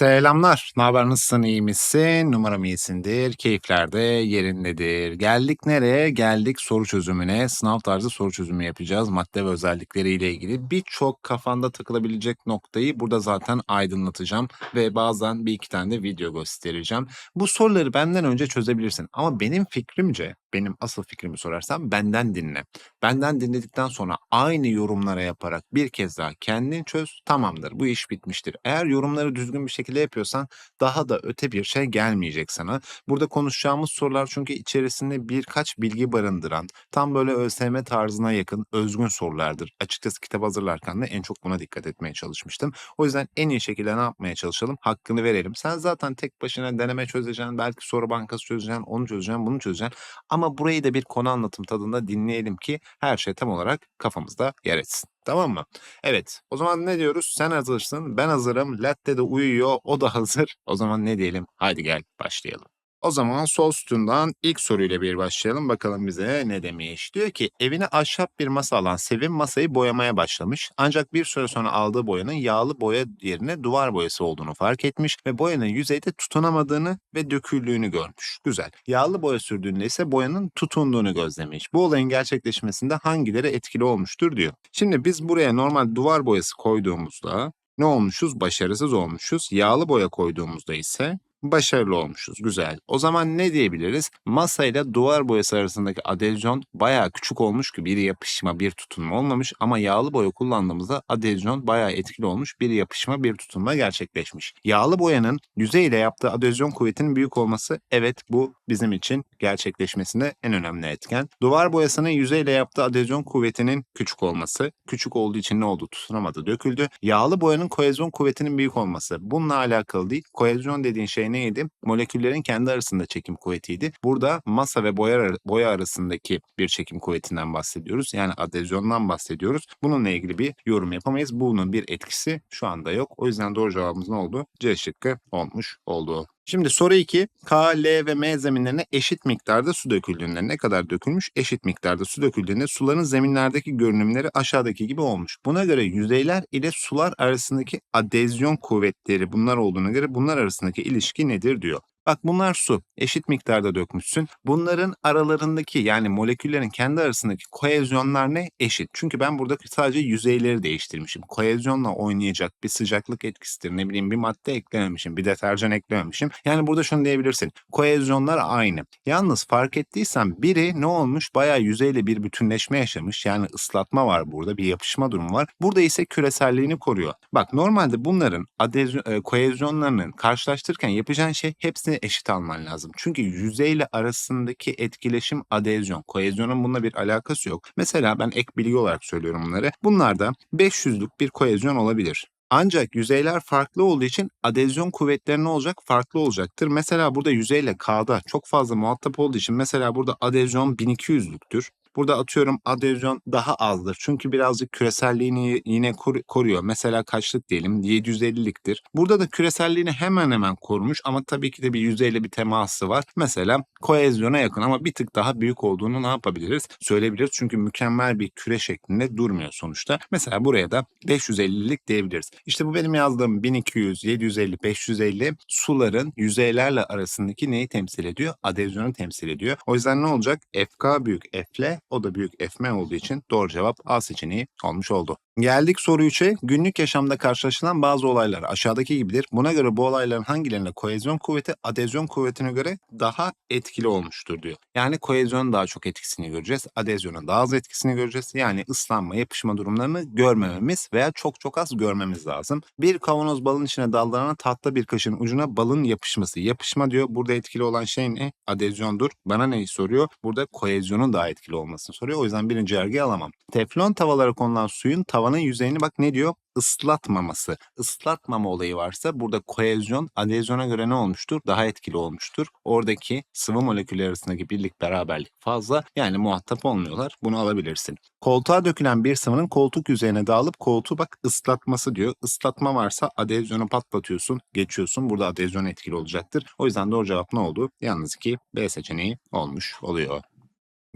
Selamlar. Ne haber? Nasılsın? İyi misin? Numaram iyisindir. Keyifler de yerindedir. Geldik nereye? Geldik soru çözümüne. Sınav tarzı soru çözümü yapacağız. Madde ve özellikleriyle ilgili birçok kafanda takılabilecek noktayı burada zaten aydınlatacağım ve bazen bir iki tane de video göstereceğim. Bu soruları benden önce çözebilirsin ama benim fikrimce, benim asıl fikrimi sorarsan benden dinle. Benden dinledikten sonra aynı yorumlara yaparak bir kez daha kendin çöz. Tamamdır. Bu iş bitmiştir. Eğer yorumları düzgün bir şekilde yapıyorsan daha da öte bir şey gelmeyecek sana. Burada konuşacağımız sorular çünkü içerisinde birkaç bilgi barındıran, tam böyle ÖSYM tarzına yakın özgün sorulardır. Açıkçası kitap hazırlarken de en çok buna dikkat etmeye çalışmıştım. O yüzden en iyi şekilde ne yapmaya çalışalım? Hakkını verelim. Sen zaten tek başına deneme çözeceksin, belki soru bankası çözeceksin, onu çözeceksin, bunu çözeceksin. Ama burayı da bir konu anlatım tadında dinleyelim ki her şey tam olarak kafamızda yer etsin. Tamam mı? Evet. O zaman ne diyoruz? Sen hazırsın, ben hazırım. Latte de uyuyor, o da hazır. O zaman ne diyelim? Haydi gel başlayalım. O zaman sol sütundan ilk soruyla bir başlayalım. Bakalım bize ne demiş. Diyor ki evine ahşap bir masa alan Sevim masayı boyamaya başlamış. Ancak bir süre sonra aldığı boyanın yağlı boya yerine duvar boyası olduğunu fark etmiş ve boyanın yüzeyde tutunamadığını ve döküldüğünü görmüş. Güzel. Yağlı boya sürdüğünde ise boyanın tutunduğunu gözlemiş. Bu olayın gerçekleşmesinde hangileri etkili olmuştur diyor. Şimdi biz buraya normal duvar boyası koyduğumuzda ne olmuşuz? Başarısız olmuşuz. Yağlı boya koyduğumuzda ise başarılı olmuşuz. Güzel. O zaman ne diyebiliriz? Masa ile duvar boyası arasındaki adezyon bayağı küçük olmuş ki bir yapışma, bir tutunma olmamış ama yağlı boya kullandığımızda adezyon bayağı etkili olmuş. Bir yapışma, bir tutunma gerçekleşmiş. Yağlı boyanın yüzey ile yaptığı adezyon kuvvetinin büyük olması evet bu bizim için gerçekleşmesinde en önemli etken. Duvar boyasının yüzey ile yaptığı adezyon kuvvetinin küçük olması. Küçük olduğu için ne oldu? Tutunamadı, döküldü. Yağlı boyanın kohezyon kuvvetinin büyük olması. Bununla alakalı değil. Kohezyon dediğin şey neydi? Moleküllerin kendi arasında çekim kuvvetiydi. Burada masa ve boya, boya arasındaki bir çekim kuvvetinden bahsediyoruz. Yani adezyondan bahsediyoruz. Bununla ilgili bir yorum yapamayız. Bunun bir etkisi şu anda yok. O yüzden doğru cevabımız ne oldu? C şıkkı olmuş oldu. Şimdi soru 2. K, L ve M zeminlerine eşit miktarda su döküldüğünde ne kadar dökülmüş? Eşit miktarda su döküldüğünde suların zeminlerdeki görünümleri aşağıdaki gibi olmuş. Buna göre yüzeyler ile sular arasındaki adezyon kuvvetleri bunlar olduğuna göre bunlar arasındaki ilişki nedir diyor. Bak bunlar su. Eşit miktarda dökmüşsün. Bunların aralarındaki yani moleküllerin kendi arasındaki kohezyonlar ne? Eşit. Çünkü ben burada sadece yüzeyleri değiştirmişim. Kohezyonla oynayacak bir sıcaklık etkisidir. Ne bileyim bir madde eklememişim. Bir deterjan eklememişim. Yani burada şunu diyebilirsin. Kohezyonlar aynı. Yalnız fark ettiysen biri ne olmuş? Bayağı yüzeyle bir bütünleşme yaşamış. Yani ıslatma var burada. Bir yapışma durumu var. Burada ise küreselliğini koruyor. Bak normalde bunların adezyon, e, kohezyonlarının karşılaştırırken yapacağın şey hepsini eşit alman lazım. Çünkü yüzeyle arasındaki etkileşim adezyon. Kohezyonun bununla bir alakası yok. Mesela ben ek bilgi olarak söylüyorum bunları. Bunlarda 500'lük bir kohezyon olabilir. Ancak yüzeyler farklı olduğu için adezyon kuvvetleri ne olacak? Farklı olacaktır. Mesela burada yüzeyle K'da çok fazla muhatap olduğu için mesela burada adezyon 1200'lüktür. Burada atıyorum adezyon daha azdır. Çünkü birazcık küreselliğini yine koruyor. Mesela kaçlık diyelim 750'liktir. Burada da küreselliğini hemen hemen korumuş ama tabii ki de bir yüzeyle bir teması var. Mesela koezyona yakın ama bir tık daha büyük olduğunu ne yapabiliriz? Söyleyebiliriz. Çünkü mükemmel bir küre şeklinde durmuyor sonuçta. Mesela buraya da 550'lik diyebiliriz. İşte bu benim yazdığım 1200, 750, 550 suların yüzeylerle arasındaki neyi temsil ediyor? Adezyonu temsil ediyor. O yüzden ne olacak? FK büyük F'le o da büyük FM olduğu için doğru cevap A seçeneği olmuş oldu. Geldik soru 3'e. Günlük yaşamda karşılaşılan bazı olaylar aşağıdaki gibidir. Buna göre bu olayların hangilerinde kohezyon kuvveti adezyon kuvvetine göre daha etkili olmuştur diyor. Yani kohezyonun daha çok etkisini göreceğiz. Adezyonun daha az etkisini göreceğiz. Yani ıslanma, yapışma durumlarını görmememiz veya çok çok az görmemiz lazım. Bir kavanoz balın içine daldıran tahta bir kaşın ucuna balın yapışması. Yapışma diyor. Burada etkili olan şey ne? Adezyondur. Bana neyi soruyor? Burada kohezyonun daha etkili olmasını soruyor. O yüzden birinci yargıyı alamam. Teflon tavalara konulan suyun tavanın yüzeyini bak ne diyor? ıslatmaması. Islatmama olayı varsa burada kohezyon adezyona göre ne olmuştur? Daha etkili olmuştur. Oradaki sıvı molekülleri arasındaki birlik beraberlik fazla yani muhatap olmuyorlar. Bunu alabilirsin. Koltuğa dökülen bir sıvının koltuk yüzeyine dağılıp koltuğu bak ıslatması diyor. Islatma varsa adezyonu patlatıyorsun, geçiyorsun. Burada adezyon etkili olacaktır. O yüzden doğru cevap ne oldu? Yalnız ki B seçeneği olmuş oluyor.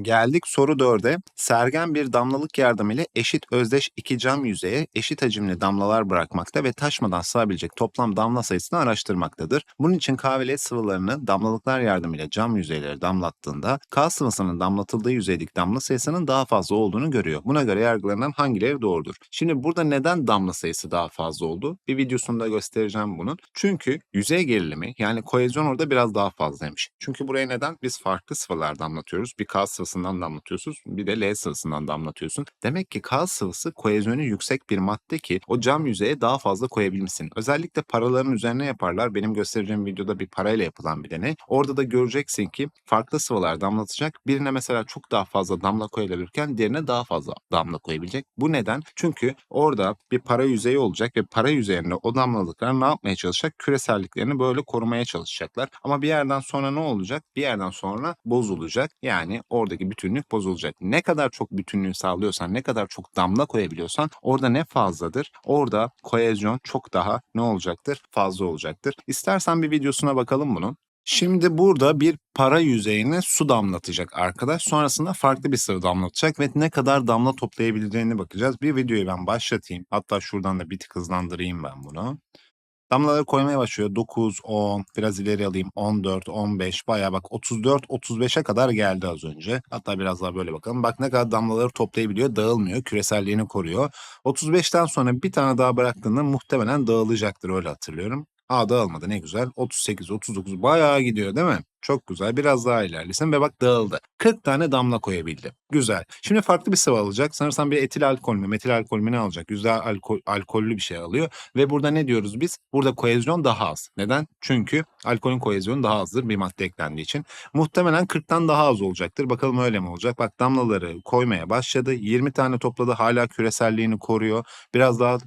Geldik soru 4'e. Sergen bir damlalık yardımıyla eşit özdeş iki cam yüzeye eşit hacimli damlalar bırakmakta ve taşmadan sığabilecek toplam damla sayısını araştırmaktadır. Bunun için K ve L sıvılarını damlalıklar yardımıyla cam yüzeylere damlattığında K sıvısının damlatıldığı yüzeydeki damla sayısının daha fazla olduğunu görüyor. Buna göre yargılanan hangileri doğrudur? Şimdi burada neden damla sayısı daha fazla oldu? Bir videosunda göstereceğim bunun. Çünkü yüzey gerilimi yani kohezyon orada biraz daha fazlaymış. Çünkü buraya neden? Biz farklı sıvılar damlatıyoruz. Bir K sıvısından damlatıyorsunuz bir de L sıvısından damlatıyorsun. Demek ki K sıvısı kohezyonu yüksek bir madde ki o cam yüzeye daha fazla koyabilmişsin. Özellikle paraların üzerine yaparlar. Benim göstereceğim videoda bir parayla yapılan bir deney. Orada da göreceksin ki farklı sıvılar damlatacak. Birine mesela çok daha fazla damla koyabilirken diğerine daha fazla damla koyabilecek. Bu neden? Çünkü orada bir para yüzeyi olacak ve para yüzeyinde o damlalıklar ne yapmaya çalışacak? Küreselliklerini böyle korumaya çalışacaklar. Ama bir yerden sonra ne olacak? Bir yerden sonra bozulacak. Yani oradaki bütünlük bozulacak. Ne kadar çok bütünlüğü sağlıyorsan, ne kadar çok damla koyabiliyorsan orada ne fazladır? Orada kohezyon çok daha ne olacaktır? Fazla olacaktır. İstersen bir videosuna bakalım bunun. Şimdi burada bir para yüzeyine su damlatacak arkadaş. Sonrasında farklı bir sıvı damlatacak ve ne kadar damla toplayabileceğine bakacağız. Bir videoyu ben başlatayım. Hatta şuradan da bir tık hızlandırayım ben bunu. Damlaları koymaya başlıyor. 9, 10, biraz ileri alayım. 14, 15, bayağı bak 34, 35'e kadar geldi az önce. Hatta biraz daha böyle bakalım. Bak ne kadar damlaları toplayabiliyor. Dağılmıyor. Küreselliğini koruyor. 35'ten sonra bir tane daha bıraktığında muhtemelen dağılacaktır öyle hatırlıyorum. Aa dağılmadı ne güzel. 38, 39 bayağı gidiyor değil mi? Çok güzel. Biraz daha ilerlesin ve bak dağıldı. 40 tane damla koyabildi. Güzel. Şimdi farklı bir sıvı alacak. Sanırsam bir etil alkol mü, metil alkol mü ne alacak? Güzel alkol, alkollü bir şey alıyor. Ve burada ne diyoruz biz? Burada kohezyon daha az. Neden? Çünkü alkolün kohezyonu daha azdır bir madde eklendiği için. Muhtemelen 40'tan daha az olacaktır. Bakalım öyle mi olacak? Bak damlaları koymaya başladı. 20 tane topladı. Hala küreselliğini koruyor. Biraz daha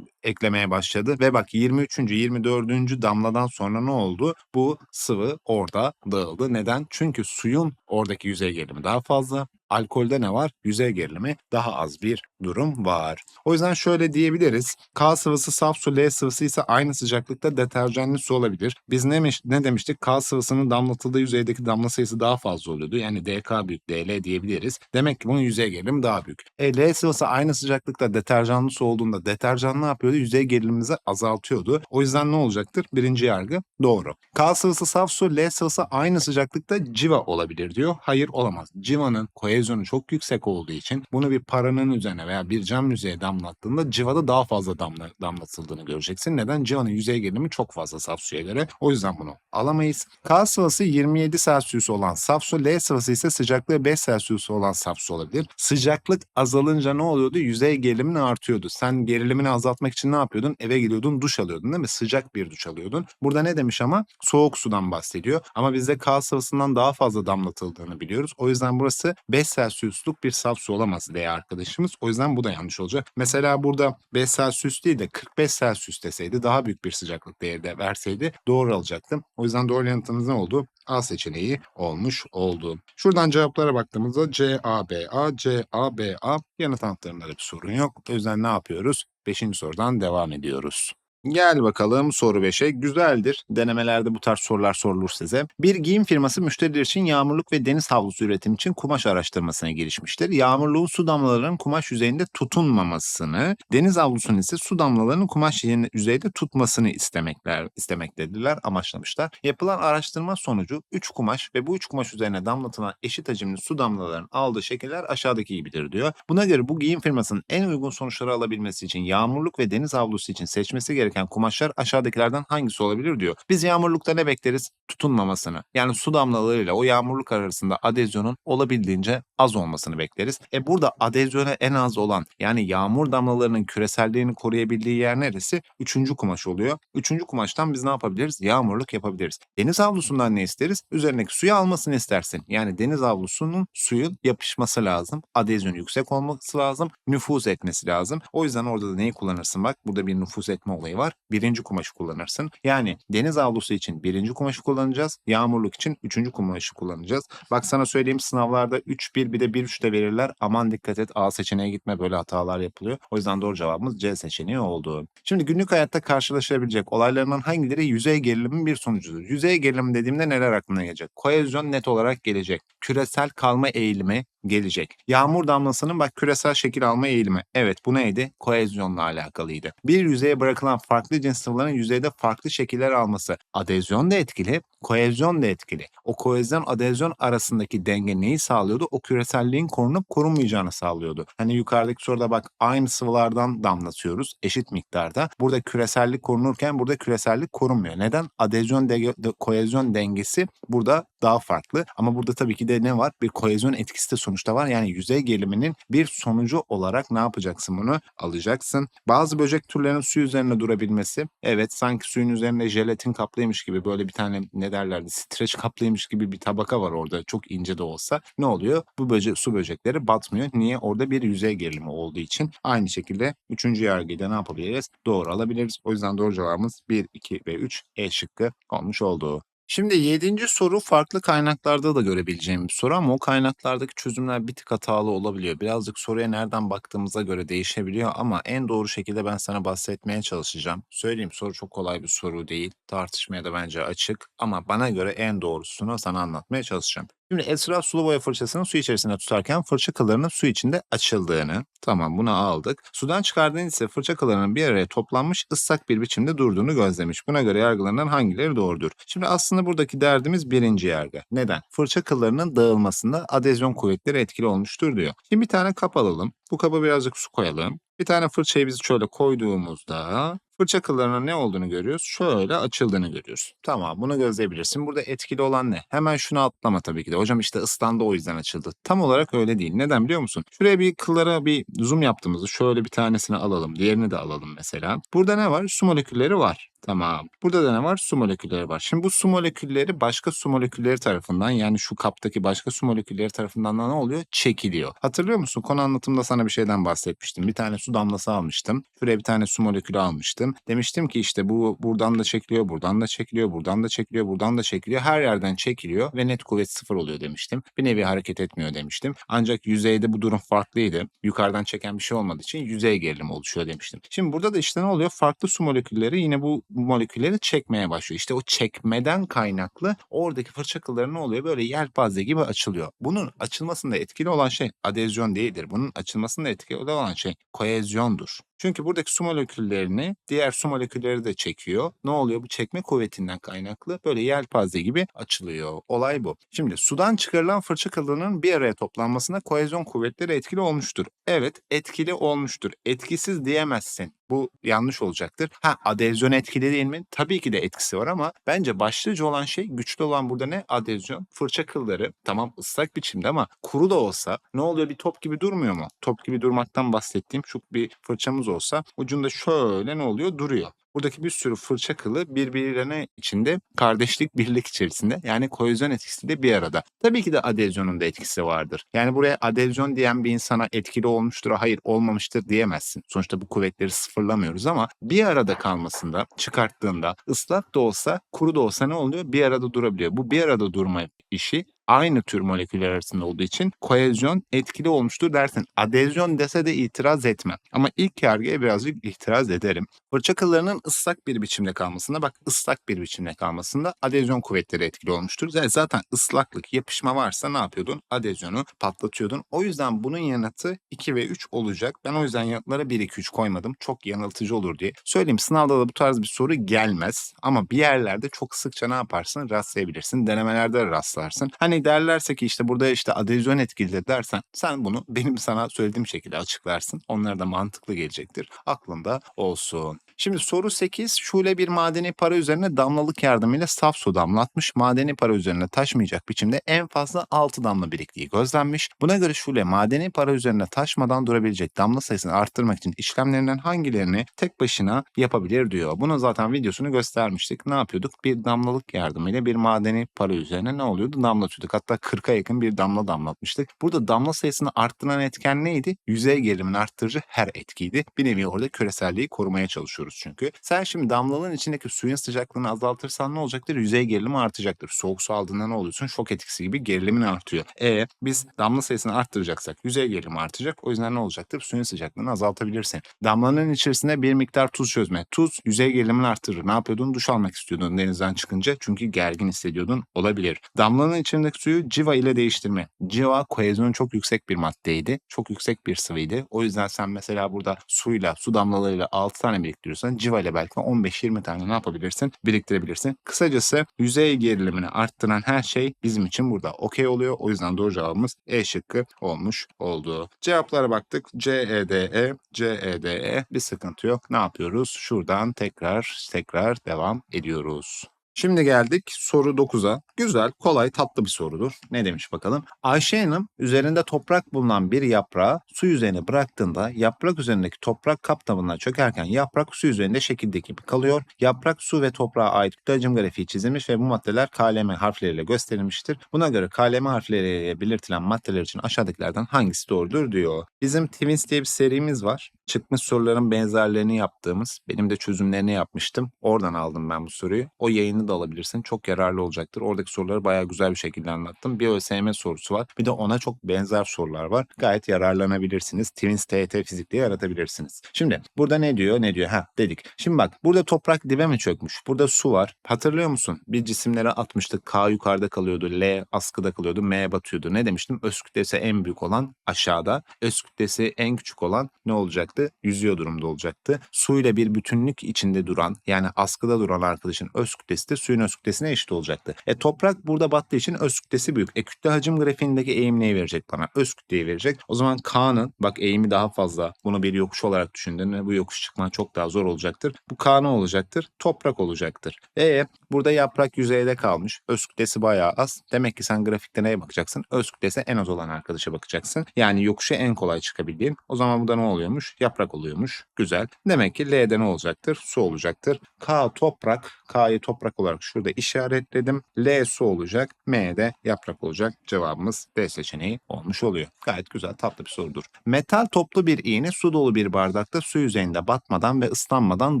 eklemeye başladı ve bak 23. 24. damladan sonra ne oldu? Bu sıvı orada dağıldı. Neden? Çünkü suyun oradaki yüzey gerilimi daha fazla. Alkolde ne var? Yüzey gerilimi daha az bir durum var. O yüzden şöyle diyebiliriz. K sıvısı saf su, L sıvısı ise aynı sıcaklıkta deterjanlı su olabilir. Biz ne, ne demiştik? K sıvısının damlatıldığı yüzeydeki damla sayısı daha fazla oluyordu. Yani DK büyük DL diyebiliriz. Demek ki bunun yüzey gerilimi daha büyük. E, L sıvısı aynı sıcaklıkta deterjanlı su olduğunda deterjan ne yapıyordu? Yüzey gerilimimizi azaltıyordu. O yüzden ne olacaktır? Birinci yargı doğru. K sıvısı saf su, L sıvısı aynı sıcaklıkta civa olabilir diyor. Hayır olamaz. Civanın kohezyonu çok yüksek olduğu için bunu bir paranın üzerine veya bir cam yüzeye damlattığında civada daha fazla damla, damlatıldığını göreceksin. Neden? Civanın yüzey gerilimi çok fazla saf suya göre. O yüzden bunu alamayız. K sıvısı 27 Celsius olan saf su, L sıvısı ise sıcaklığı 5 Celsius olan saf su olabilir. Sıcaklık azalınca ne oluyordu? Yüzey gerilimin artıyordu. Sen gerilimini azaltmak için ne yapıyordun? Eve gidiyordun, duş alıyordun değil mi? Sıcak bir duş alıyordun. Burada ne demiş ama? Soğuk sudan bahsediyor. Ama bizde K sıvısından daha fazla damlatıldığını biliyoruz. O yüzden burası 5 Celsiusluk bir saf su olamaz diye arkadaşımız. O yüzden bu da yanlış olacak. Mesela burada 5 Celsius değil de 45 Celsius deseydi daha büyük bir sıcaklık değeri de verseydi doğru alacaktım. O yüzden doğru yanıtımız ne oldu? A seçeneği olmuş oldu. Şuradan cevaplara baktığımızda C, A, B, A, C, A, B, A yanıt antlarında bir sorun yok. O yüzden ne yapıyoruz? Beşinci sorudan devam ediyoruz. Gel bakalım soru 5'e. Güzeldir. Denemelerde bu tarz sorular sorulur size. Bir giyim firması müşteriler için yağmurluk ve deniz havlusu üretim için kumaş araştırmasına girişmiştir. Yağmurluğun su damlalarının kumaş yüzeyinde tutunmamasını, deniz havlusunun ise su damlalarının kumaş yüzeyde tutmasını istemekler, istemektediler, amaçlamışlar. Yapılan araştırma sonucu 3 kumaş ve bu 3 kumaş üzerine damlatılan eşit hacimli su damlalarının aldığı şekiller aşağıdaki gibidir diyor. Buna göre bu giyim firmasının en uygun sonuçları alabilmesi için yağmurluk ve deniz havlusu için seçmesi gereken gereken kumaşlar aşağıdakilerden hangisi olabilir diyor. Biz yağmurlukta ne bekleriz? Tutunmamasını. Yani su damlalarıyla o yağmurluk arasında adezyonun olabildiğince az olmasını bekleriz. E burada adezyona en az olan yani yağmur damlalarının küreselliğini koruyabildiği yer neresi? Üçüncü kumaş oluyor. Üçüncü kumaştan biz ne yapabiliriz? Yağmurluk yapabiliriz. Deniz havlusundan ne isteriz? Üzerindeki suyu almasını istersin. Yani deniz havlusunun suyun yapışması lazım. Adezyon yüksek olması lazım. Nüfuz etmesi lazım. O yüzden orada da neyi kullanırsın? Bak burada bir nüfuz etme olayı var var? Birinci kumaşı kullanırsın. Yani deniz havlusu için birinci kumaşı kullanacağız. Yağmurluk için üçüncü kumaşı kullanacağız. Bak sana söyleyeyim sınavlarda 3-1 bir de 1-3 de verirler. Aman dikkat et A seçeneğe gitme böyle hatalar yapılıyor. O yüzden doğru cevabımız C seçeneği oldu. Şimdi günlük hayatta karşılaşabilecek olaylarından hangileri yüzey gerilimin bir sonucudur? Yüzey gerilim dediğimde neler aklına gelecek? Kohezyon net olarak gelecek. Küresel kalma eğilimi gelecek. Yağmur damlasının bak küresel şekil alma eğilimi. Evet bu neydi? Kohezyonla alakalıydı. Bir yüzeye bırakılan farklı cins sıvıların yüzeyde farklı şekiller alması. Adezyon da etkili, kohezyon da etkili. O kohezyon adezyon arasındaki denge neyi sağlıyordu? O küreselliğin korunup korunmayacağını sağlıyordu. Hani yukarıdaki soruda bak aynı sıvılardan damlatıyoruz eşit miktarda. Burada küresellik korunurken burada küresellik korunmuyor. Neden? Adezyon de, kohezyon dengesi burada daha farklı. Ama burada tabii ki de ne var? Bir kohezyon etkisi de sonuçta var. Yani yüzey geriliminin bir sonucu olarak ne yapacaksın bunu? Alacaksın. Bazı böcek türlerinin su üzerine durabilmesi. Evet sanki suyun üzerinde jelatin kaplıymış gibi böyle bir tane ne derlerdi streç kaplıymış gibi bir tabaka var orada çok ince de olsa. Ne oluyor? Bu böce su böcekleri batmıyor. Niye? Orada bir yüzey gerilimi olduğu için. Aynı şekilde üçüncü yargıyla ne yapabiliriz? Doğru alabiliriz. O yüzden doğru cevabımız 1, 2 ve 3 E şıkkı olmuş oldu. Şimdi yedinci soru farklı kaynaklarda da görebileceğim bir soru ama o kaynaklardaki çözümler bir tık hatalı olabiliyor. Birazcık soruya nereden baktığımıza göre değişebiliyor ama en doğru şekilde ben sana bahsetmeye çalışacağım. Söyleyeyim soru çok kolay bir soru değil. Tartışmaya da bence açık ama bana göre en doğrusunu sana anlatmaya çalışacağım. Şimdi Esra sulu boya fırçasını su içerisinde tutarken fırça kıllarının su içinde açıldığını, tamam bunu aldık. Sudan çıkardığında ise fırça kıllarının bir araya toplanmış ıslak bir biçimde durduğunu gözlemiş. Buna göre yargılarından hangileri doğrudur? Şimdi aslında buradaki derdimiz birinci yargı. Neden? Fırça kıllarının dağılmasında adezyon kuvvetleri etkili olmuştur diyor. Şimdi bir tane kap alalım. Bu kaba birazcık su koyalım. Bir tane fırçayı biz şöyle koyduğumuzda fırça kıllarının ne olduğunu görüyoruz. Şöyle açıldığını görüyoruz. Tamam bunu gözleyebilirsin. Burada etkili olan ne? Hemen şunu atlama tabii ki de. Hocam işte ıslandı o yüzden açıldı. Tam olarak öyle değil. Neden biliyor musun? Şuraya bir kıllara bir zoom yaptığımızda şöyle bir tanesini alalım. Diğerini de alalım mesela. Burada ne var? Su molekülleri var. Tamam. Burada da ne var? Su molekülleri var. Şimdi bu su molekülleri başka su molekülleri tarafından yani şu kaptaki başka su molekülleri tarafından da ne oluyor? Çekiliyor. Hatırlıyor musun? Konu anlatımda sana bir şeyden bahsetmiştim. Bir tane su damlası almıştım. Şuraya bir tane su molekülü almıştım. Demiştim ki işte bu buradan da çekiliyor, buradan da çekiliyor, buradan da çekiliyor, buradan da çekiliyor. Her yerden çekiliyor ve net kuvvet sıfır oluyor demiştim. Bir nevi hareket etmiyor demiştim. Ancak yüzeyde bu durum farklıydı. Yukarıdan çeken bir şey olmadığı için yüzey gerilimi oluşuyor demiştim. Şimdi burada da işte ne oluyor? Farklı su molekülleri yine bu molekülleri çekmeye başlıyor. İşte o çekmeden kaynaklı oradaki fırça kılları ne oluyor? Böyle yelpaze gibi açılıyor. Bunun açılmasında etkili olan şey adezyon değildir. Bunun açılmasında etkili olan şey kohezyondur. Çünkü buradaki su moleküllerini diğer su molekülleri de çekiyor. Ne oluyor? Bu çekme kuvvetinden kaynaklı böyle yelpaze gibi açılıyor. Olay bu. Şimdi sudan çıkarılan fırça kılının bir araya toplanmasına kohezyon kuvvetleri etkili olmuştur. Evet etkili olmuştur. Etkisiz diyemezsin. Bu yanlış olacaktır. Ha adezyon etkili değil mi? Tabii ki de etkisi var ama bence başlıca olan şey güçlü olan burada ne? Adezyon. Fırça kılları tamam ıslak biçimde ama kuru da olsa ne oluyor? Bir top gibi durmuyor mu? Top gibi durmaktan bahsettiğim şu bir fırçamız olsa ucunda şöyle ne oluyor? Duruyor. Buradaki bir sürü fırça kılı birbirlerine içinde kardeşlik, birlik içerisinde yani kohezyon etkisi de bir arada. Tabii ki de adezyonun da etkisi vardır. Yani buraya adezyon diyen bir insana etkili olmuştur, hayır olmamıştır diyemezsin. Sonuçta bu kuvvetleri sıfırlamıyoruz ama bir arada kalmasında, çıkarttığında ıslak da olsa, kuru da olsa ne oluyor? Bir arada durabiliyor. Bu bir arada durma işi aynı tür moleküller arasında olduğu için kohezyon etkili olmuştur dersin. Adezyon dese de itiraz etmem. Ama ilk yargıya birazcık itiraz ederim. Fırça kıllarının ıslak bir biçimde kalmasında bak ıslak bir biçimde kalmasında adezyon kuvvetleri etkili olmuştur. Yani zaten ıslaklık, yapışma varsa ne yapıyordun? Adezyonu patlatıyordun. O yüzden bunun yanıtı 2 ve 3 olacak. Ben o yüzden yanıtlara 1, 2, 3 koymadım. Çok yanıltıcı olur diye. Söyleyeyim sınavda da bu tarz bir soru gelmez. Ama bir yerlerde çok sıkça ne yaparsın? Rastlayabilirsin. Denemelerde rastlarsın. Hani derlerse ki işte burada işte adezyon etkilidir dersen sen bunu benim sana söylediğim şekilde açıklarsın. Onlara da mantıklı gelecektir. Aklında olsun. Şimdi soru 8. Şule bir madeni para üzerine damlalık yardımıyla saf su damlatmış. Madeni para üzerine taşmayacak biçimde en fazla 6 damla biriktiği gözlenmiş. Buna göre Şule madeni para üzerine taşmadan durabilecek damla sayısını arttırmak için işlemlerinden hangilerini tek başına yapabilir diyor. Bunu zaten videosunu göstermiştik. Ne yapıyorduk? Bir damlalık yardımıyla bir madeni para üzerine ne oluyordu? Damlatıyorduk. Hatta 40'a yakın bir damla damlatmıştık. Burada damla sayısını arttıran etken neydi? Yüzey gerilimini arttırıcı her etkiydi. Bir nevi orada küreselliği korumaya çalışıyordu konuşuyoruz çünkü. Sen şimdi damlalığın içindeki suyun sıcaklığını azaltırsan ne olacaktır? Yüzey gerilimi artacaktır. Soğuk su aldığında ne oluyorsun? Şok etkisi gibi gerilimin artıyor. E biz damla sayısını arttıracaksak yüzey gerilimi artacak. O yüzden ne olacaktır? Suyun sıcaklığını azaltabilirsin. Damlanın içerisine bir miktar tuz çözme. Tuz yüzey gerilimini arttırır. Ne yapıyordun? Duş almak istiyordun denizden çıkınca çünkü gergin hissediyordun. Olabilir. Damlanın içindeki suyu civa ile değiştirme. Civa kohezyonu çok yüksek bir maddeydi. Çok yüksek bir sıvıydı. O yüzden sen mesela burada suyla, su damlalarıyla 6 tane biriktiriyorsan civa ile belki 15-20 tane ne yapabilirsin? Biriktirebilirsin. Kısacası yüzey gerilimini arttıran her şey bizim için burada okey oluyor. O yüzden doğru cevabımız E şıkkı olmuş oldu. Cevaplara baktık. C, E, D, E, C, E, D, E. Bir sıkıntı yok. Ne yapıyoruz? Şuradan tekrar tekrar devam ediyoruz. Şimdi geldik soru 9'a. Güzel, kolay, tatlı bir sorudur. Ne demiş bakalım? Ayşe Hanım üzerinde toprak bulunan bir yaprağı su yüzeyine bıraktığında yaprak üzerindeki toprak kap tabanına çökerken yaprak su yüzeyinde şekildeki gibi kalıyor. Yaprak su ve toprağa ait kütle hacim grafiği çizilmiş ve bu maddeler KLM harfleriyle gösterilmiştir. Buna göre KLM harfleriyle belirtilen maddeler için aşağıdakilerden hangisi doğrudur diyor. Bizim Twins diye bir serimiz var. Çıkmış soruların benzerlerini yaptığımız, benim de çözümlerini yapmıştım. Oradan aldım ben bu soruyu. O yayını da alabilirsin. Çok yararlı olacaktır. Oradaki soruları bayağı güzel bir şekilde anlattım. Bir ÖSYM sorusu var. Bir de ona çok benzer sorular var. Gayet yararlanabilirsiniz. Twins TET fizik diye yaratabilirsiniz. Şimdi burada ne diyor? Ne diyor? Ha dedik. Şimdi bak burada toprak dibe mi çökmüş? Burada su var. Hatırlıyor musun? Bir cisimlere atmıştık. K yukarıda kalıyordu. L askıda kalıyordu. M batıyordu. Ne demiştim? Öz kütlesi en büyük olan aşağıda. Öz kütlesi en küçük olan ne olacaktı? Yüzüyor durumda olacaktı. Suyla bir bütünlük içinde duran yani askıda duran arkadaşın öz kütlesi de suyun öz kütlesine eşit olacaktı. E toprak burada battığı için öz kütlesi büyük. E kütle hacim grafiğindeki eğim neyi verecek bana? Öz kütleyi verecek. O zaman K'nın bak eğimi daha fazla. Bunu bir yokuş olarak düşündün ve bu yokuş çıkman çok daha zor olacaktır. Bu K ne olacaktır? Toprak olacaktır. E burada yaprak yüzeyde kalmış. Öz kütlesi bayağı az. Demek ki sen grafikte neye bakacaksın? Öz kütlesi en az olan arkadaşa bakacaksın. Yani yokuşa en kolay çıkabildiğin. O zaman burada ne oluyormuş? Yaprak oluyormuş. Güzel. Demek ki L'de ne olacaktır? Su olacaktır. K toprak. K'yı toprak olarak şurada işaretledim. L su olacak. M de yaprak olacak. Cevabımız D seçeneği olmuş oluyor. Gayet güzel tatlı bir sorudur. Metal toplu bir iğne su dolu bir bardakta su yüzeyinde batmadan ve ıslanmadan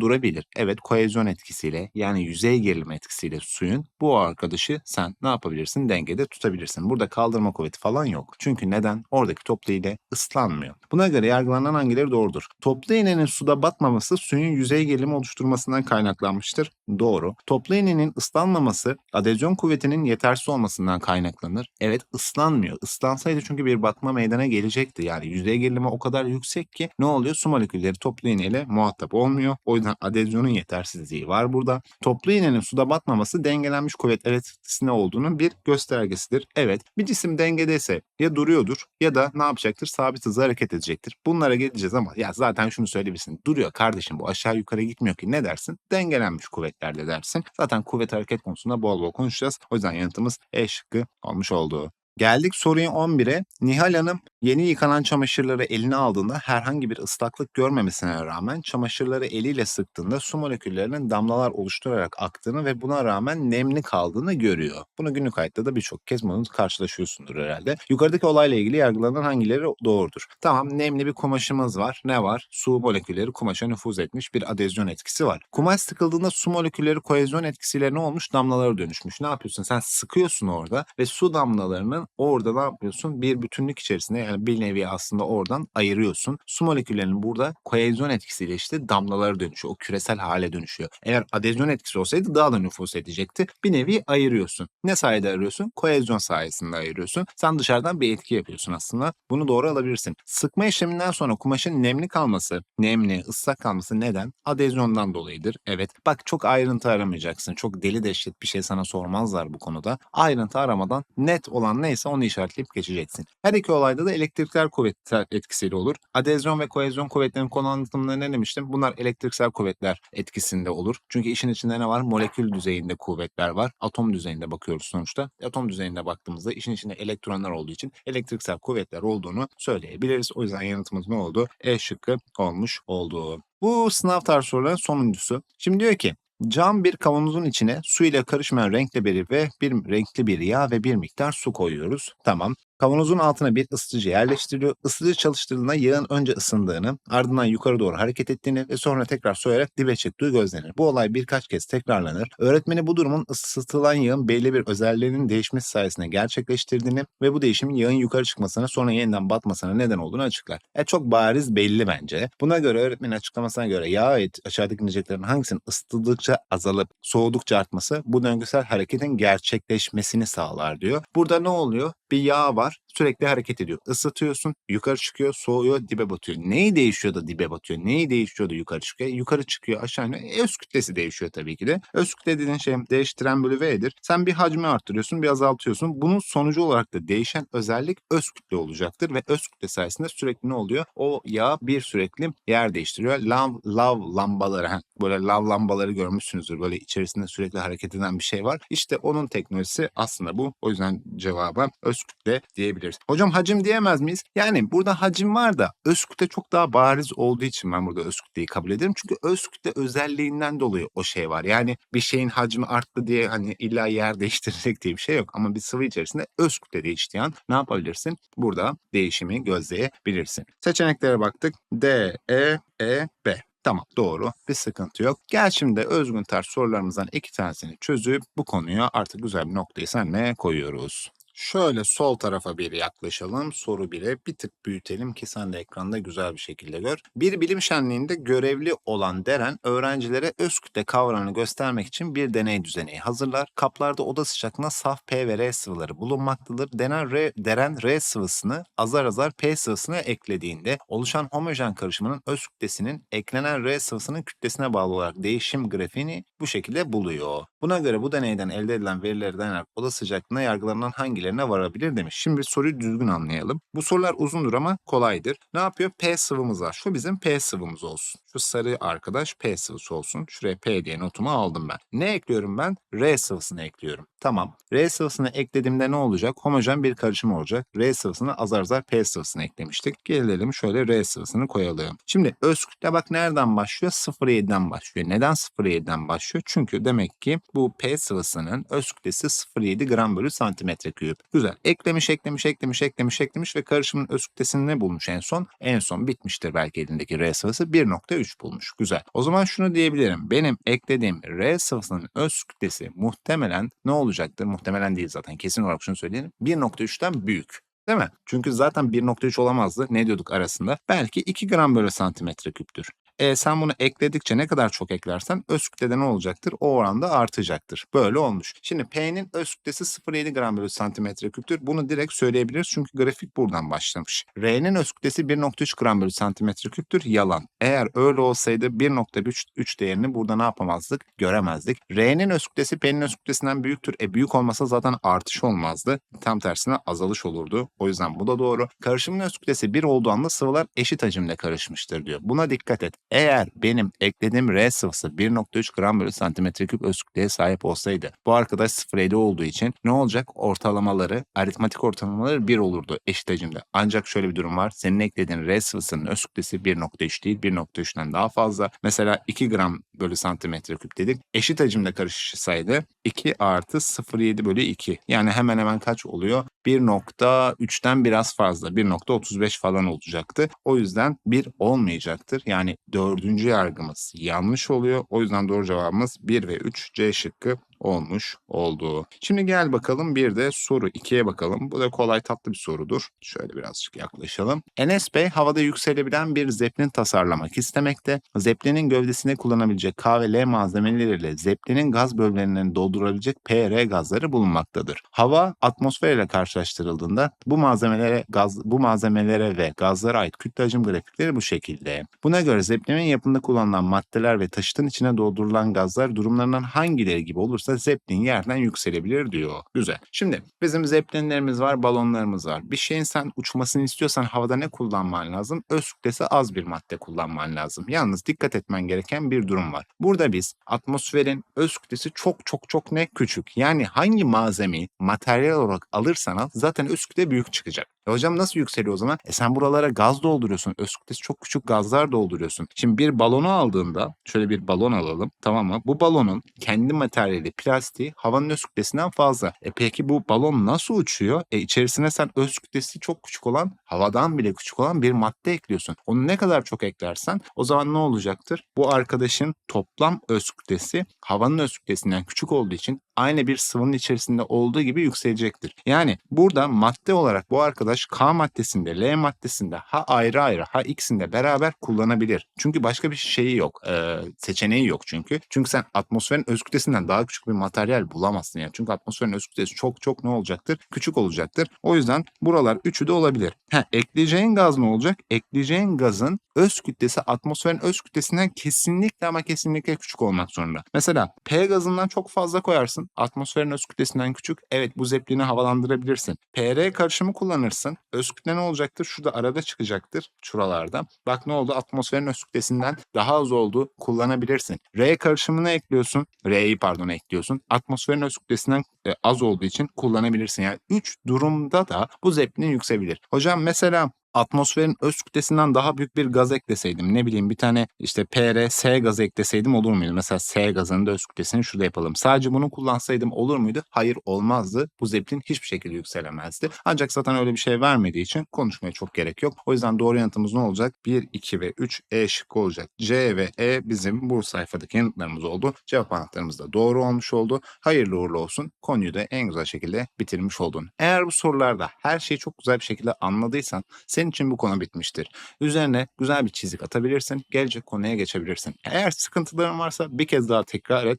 durabilir. Evet kohezyon etkisiyle yani yüzey gerilme etkisiyle suyun bu arkadaşı sen ne yapabilirsin? Dengede tutabilirsin. Burada kaldırma kuvveti falan yok. Çünkü neden? Oradaki toplu iğne ıslanmıyor. Buna göre yargılanan hangileri doğrudur? Toplu iğnenin suda batmaması suyun yüzey gerilimi oluşturmasından kaynaklanmıştır. Doğru. Toplu iğnenin ıslanmaması adezyon kuvvetinin yetersiz olmasından kaynaklanır. Evet ıslanmıyor. Islansaydı çünkü bir batma meydana gelecekti. Yani yüzey gerilimi o kadar yüksek ki ne oluyor? Su molekülleri toplu iğneyle muhatap olmuyor. O yüzden adezyonun yetersizliği var burada. Toplu iğnenin suda batmaması dengelenmiş kuvvetler etkisinde olduğunun bir göstergesidir. Evet bir cisim dengedeyse ya duruyordur ya da ne yapacaktır? Sabit hızla hareket edecektir. Bunlara geleceğiz ama ya zaten şunu söyleyebilirsin. Duruyor kardeşim bu aşağı yukarı gitmiyor ki ne dersin? Dengelenmiş kuvvetlerde dersin. Zaten kuvvet hareket konusunda bol bol konuşacağız. O yüzden yanıtımız E şıkkı olmuş oldu. Geldik soruya 11'e. Nihal Hanım yeni yıkanan çamaşırları eline aldığında herhangi bir ıslaklık görmemesine rağmen çamaşırları eliyle sıktığında su moleküllerinin damlalar oluşturarak aktığını ve buna rağmen nemli kaldığını görüyor. Bunu günlük hayatta da birçok kez bunu karşılaşıyorsundur herhalde. Yukarıdaki olayla ilgili yargılanan hangileri doğrudur? Tamam nemli bir kumaşımız var. Ne var? Su molekülleri kumaşa nüfuz etmiş bir adezyon etkisi var. Kumaş sıkıldığında su molekülleri kohezyon etkisiyle ne olmuş? Damlalara dönüşmüş. Ne yapıyorsun? Sen sıkıyorsun orada ve su damlalarının orada ne yapıyorsun? Bir bütünlük içerisinde yani bir nevi aslında oradan ayırıyorsun. Su moleküllerinin burada kohezyon etkisiyle işte damlalara dönüşüyor. O küresel hale dönüşüyor. Eğer adezyon etkisi olsaydı daha da nüfus edecekti. Bir nevi ayırıyorsun. Ne sayede ayırıyorsun? Kohezyon sayesinde ayırıyorsun. Sen dışarıdan bir etki yapıyorsun aslında. Bunu doğru alabilirsin. Sıkma işleminden sonra kumaşın nemli kalması, nemli, ıslak kalması neden? Adezyondan dolayıdır. Evet. Bak çok ayrıntı aramayacaksın. Çok deli dehşet bir şey sana sormazlar bu konuda. Ayrıntı aramadan net olan neyse onu işaretleyip geçeceksin. Her iki olayda da elektrikler kuvvetler etkisiyle olur. Adezyon ve kohezyon kuvvetlerinin konu anlatımında ne demiştim? Bunlar elektriksel kuvvetler etkisinde olur. Çünkü işin içinde ne var? Molekül düzeyinde kuvvetler var. Atom düzeyinde bakıyoruz sonuçta. Atom düzeyinde baktığımızda işin içinde elektronlar olduğu için elektriksel kuvvetler olduğunu söyleyebiliriz. O yüzden yanıtımız ne oldu? E şıkkı olmuş oldu. Bu sınav tarzı soruların sonuncusu. Şimdi diyor ki Cam bir kavanozun içine su ile karışmayan renkli bir ve bir renkli bir yağ ve bir miktar su koyuyoruz. Tamam. Kavanozun altına bir ısıtıcı yerleştiriliyor. Isıtıcı çalıştırıldığında yağın önce ısındığını, ardından yukarı doğru hareket ettiğini ve sonra tekrar soğuyarak dibe çıktığı gözlenir. Bu olay birkaç kez tekrarlanır. Öğretmeni bu durumun ısıtılan yağın belli bir özelliğinin değişmesi sayesinde gerçekleştirdiğini ve bu değişimin yağın yukarı çıkmasına sonra yeniden batmasına neden olduğunu açıklar. E çok bariz belli bence. Buna göre öğretmenin açıklamasına göre yağ ait aşağıdaki niceklerin hangisinin ısıtıldıkça azalıp soğudukça artması bu döngüsel hareketin gerçekleşmesini sağlar diyor. Burada ne oluyor? Bir yağ var sürekli hareket ediyor. Isıtıyorsun yukarı çıkıyor soğuyor dibe batıyor. Neyi değişiyor da dibe batıyor? Neyi değişiyor da yukarı çıkıyor? Yukarı çıkıyor aşağı iniyor. E, öz kütlesi değişiyor tabii ki de. Öz kütle dediğin şey değiştiren bölü V'dir. Sen bir hacmi arttırıyorsun bir azaltıyorsun. Bunun sonucu olarak da değişen özellik öz kütle olacaktır ve öz kütle sayesinde sürekli ne oluyor? O yağ bir sürekli yer değiştiriyor. Lav, lav lambaları heh, böyle lav lambaları görmüşsünüzdür. Böyle içerisinde sürekli hareket eden bir şey var. İşte onun teknolojisi aslında bu. O yüzden cevaba öz kütle diyebiliriz. Hocam hacim diyemez miyiz? Yani burada hacim var da öz kütle çok daha bariz olduğu için ben burada öz kütleyi kabul ederim. Çünkü öz kütle özelliğinden dolayı o şey var. Yani bir şeyin hacmi arttı diye hani illa yer değiştirecek diye bir şey yok. Ama bir sıvı içerisinde öz kütle değiştiği ne yapabilirsin? Burada değişimi gözleyebilirsin. Seçeneklere baktık. D, E, E, B. Tamam doğru bir sıkıntı yok. Gel şimdi özgün tarz sorularımızdan iki tanesini çözüp bu konuya artık güzel bir noktayı senle koyuyoruz. Şöyle sol tarafa bir yaklaşalım. Soru 1'e bir tık büyütelim ki sen de ekranda güzel bir şekilde gör. Bir bilim şenliğinde görevli olan Deren öğrencilere öz kütle kavramını göstermek için bir deney düzeneği hazırlar. Kaplarda oda sıcaklığına saf P ve R sıvıları bulunmaktadır. Denen R, Deren R sıvısını azar azar P sıvısına eklediğinde oluşan homojen karışımının öz kütlesinin eklenen R sıvısının kütlesine bağlı olarak değişim grafiğini bu şekilde buluyor. Buna göre bu deneyden elde edilen verileri dayanarak oda sıcaklığına yargılanan hangilerine varabilir demiş. Şimdi soruyu düzgün anlayalım. Bu sorular uzundur ama kolaydır. Ne yapıyor? P sıvımız var. Şu bizim P sıvımız olsun. Şu sarı arkadaş P sıvısı olsun. Şuraya P diye notumu aldım ben. Ne ekliyorum ben? R sıvısını ekliyorum. Tamam. R sıvısını eklediğimde ne olacak? Homojen bir karışım olacak. R sıvısını azar azar P sıvısını eklemiştik. Gelelim şöyle R sıvısını koyalım. Şimdi öz kütle bak nereden başlıyor? 0,7'den başlıyor. Neden 0,7'den başlıyor? Çünkü demek ki bu P sıvısının öz kütlesi 0,7 gram bölü santimetre küp. Güzel. Eklemiş, eklemiş, eklemiş, eklemiş, eklemiş ve karışımın öz kütlesini ne bulmuş en son? En son bitmiştir belki elindeki R sıvısı 1.3 bulmuş. Güzel. O zaman şunu diyebilirim. Benim eklediğim R sıvısının öz kütlesi muhtemelen ne olacaktır? Muhtemelen değil zaten. Kesin olarak şunu söyleyelim. 1.3'ten büyük. Değil mi? Çünkü zaten 1.3 olamazdı. Ne diyorduk arasında? Belki 2 gram bölü santimetre küptür. E, sen bunu ekledikçe ne kadar çok eklersen öz kütlede ne olacaktır? O oranda artacaktır. Böyle olmuş. Şimdi P'nin öz kütlesi 0,7 gram bölü santimetre küptür. Bunu direkt söyleyebiliriz çünkü grafik buradan başlamış. R'nin öz kütlesi 1,3 gram bölü santimetre küptür. Yalan. Eğer öyle olsaydı 1,3 değerini burada ne yapamazdık? Göremezdik. R'nin öz kütlesi P'nin öz kütlesinden büyüktür. E büyük olmasa zaten artış olmazdı. Tam tersine azalış olurdu. O yüzden bu da doğru. Karışımın öz kütlesi 1 olduğu anda sıvılar eşit hacimde karışmıştır diyor. Buna dikkat et. Eğer benim eklediğim R sıvısı 1.3 gram bölü santimetre küp öz kütleye sahip olsaydı bu arkadaş 0.7 olduğu için ne olacak? Ortalamaları, aritmatik ortalamaları 1 olurdu eşit hacimde. Ancak şöyle bir durum var. Senin eklediğin R sıvısının öz kütlesi 1.3 değil 1.3'ten daha fazla. Mesela 2 gram bölü santimetre küp dedik. Eşit hacimde karışsaydı 2 artı 0.7 bölü 2. Yani hemen hemen kaç oluyor? 1.3'ten biraz fazla. 1.35 falan olacaktı. O yüzden 1 olmayacaktır. Yani dördüncü yargımız yanlış oluyor. O yüzden doğru cevabımız 1 ve 3 C şıkkı olmuş oldu. Şimdi gel bakalım bir de soru 2'ye bakalım. Bu da kolay tatlı bir sorudur. Şöyle birazcık yaklaşalım. Enes Bey havada yükselebilen bir zeplin tasarlamak istemekte. Zeplinin gövdesine kullanabilecek K ve L malzemeleriyle zeplinin gaz bölgelerini doldurabilecek P, R gazları bulunmaktadır. Hava atmosfer ile karşılaştırıldığında bu malzemelere gaz bu malzemelere ve gazlara ait kütle hacim grafikleri bu şekilde. Buna göre zeplinin yapımında kullanılan maddeler ve taşıtın içine doldurulan gazlar durumlarından hangileri gibi olursa zeplin yerden yükselebilir diyor. Güzel. Şimdi bizim zeplinlerimiz var, balonlarımız var. Bir şeyin sen uçmasını istiyorsan havada ne kullanman lazım? Öz kütlesi az bir madde kullanman lazım. Yalnız dikkat etmen gereken bir durum var. Burada biz atmosferin öz kütlesi çok çok çok ne küçük. Yani hangi malzemeyi materyal olarak alırsan al zaten öz kütle büyük çıkacak. E hocam nasıl yükseliyor o zaman? E sen buralara gaz dolduruyorsun. Öz kütlesi çok küçük gazlar dolduruyorsun. Şimdi bir balonu aldığında şöyle bir balon alalım tamam mı? Bu balonun kendi materyali plastiği havanın öz kütlesinden fazla. E peki bu balon nasıl uçuyor? E içerisine sen öz kütlesi çok küçük olan havadan bile küçük olan bir madde ekliyorsun. Onu ne kadar çok eklersen o zaman ne olacaktır? Bu arkadaşın toplam öz kütlesi havanın öz kütlesinden küçük olduğu için aynı bir sıvının içerisinde olduğu gibi yükselecektir. Yani burada madde olarak bu arkadaş K maddesinde, L maddesinde ha ayrı ayrı ha ikisinde beraber kullanabilir. Çünkü başka bir şeyi yok. e, seçeneği yok çünkü. Çünkü sen atmosferin öz kütlesinden daha küçük bir materyal bulamazsın yani. Çünkü atmosferin öz kütlesi çok çok ne olacaktır? Küçük olacaktır. O yüzden buralar üçü de olabilir. Ha, ekleyeceğin gaz ne olacak? Ekleyeceğin gazın öz kütlesi atmosferin öz kütlesinden kesinlikle ama kesinlikle küçük olmak zorunda. Mesela P gazından çok fazla koyarsın. Atmosferin öz kütlesinden küçük. Evet bu zeplini havalandırabilirsin. PR karışımı kullanırsın. Öz kütle ne olacaktır? Şurada arada çıkacaktır. Şuralarda. Bak ne oldu? Atmosferin öz kütlesinden daha az oldu. Kullanabilirsin. R karışımını ekliyorsun. R'yi pardon ekliyorsun. Atmosferin öz kütlesinden e, az olduğu için kullanabilirsin. Yani 3 durumda da bu zeplin yükselebilir. Hocam mesela atmosferin öz kütlesinden daha büyük bir gaz ekleseydim ne bileyim bir tane işte PR, S gazı ekleseydim olur muydu? Mesela S gazının da öz kütlesini şurada yapalım. Sadece bunu kullansaydım olur muydu? Hayır olmazdı. Bu zeplin hiçbir şekilde yükselemezdi. Ancak zaten öyle bir şey vermediği için konuşmaya çok gerek yok. O yüzden doğru yanıtımız ne olacak? 1, 2 ve 3 E şıkkı olacak. C ve E bizim bu sayfadaki yanıtlarımız oldu. Cevap anahtarımız da doğru olmuş oldu. Hayırlı uğurlu olsun. Konuyu da en güzel şekilde bitirmiş oldun. Eğer bu sorularda her şeyi çok güzel bir şekilde anladıysan senin için bu konu bitmiştir. Üzerine güzel bir çizik atabilirsin. Gelecek konuya geçebilirsin. Eğer sıkıntıların varsa bir kez daha tekrar et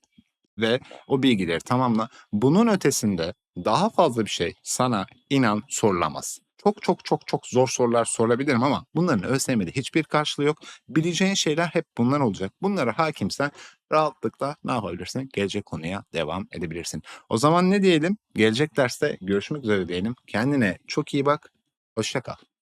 ve o bilgileri tamamla. Bunun ötesinde daha fazla bir şey sana inan sorulamaz. Çok çok çok çok zor sorular sorabilirim ama bunların ÖSYM'de hiçbir karşılığı yok. Bileceğin şeyler hep bunlar olacak. Bunlara hakimsen rahatlıkla ne yapabilirsin? Gelecek konuya devam edebilirsin. O zaman ne diyelim? Gelecek derste görüşmek üzere diyelim. Kendine çok iyi bak. Hoşça kal.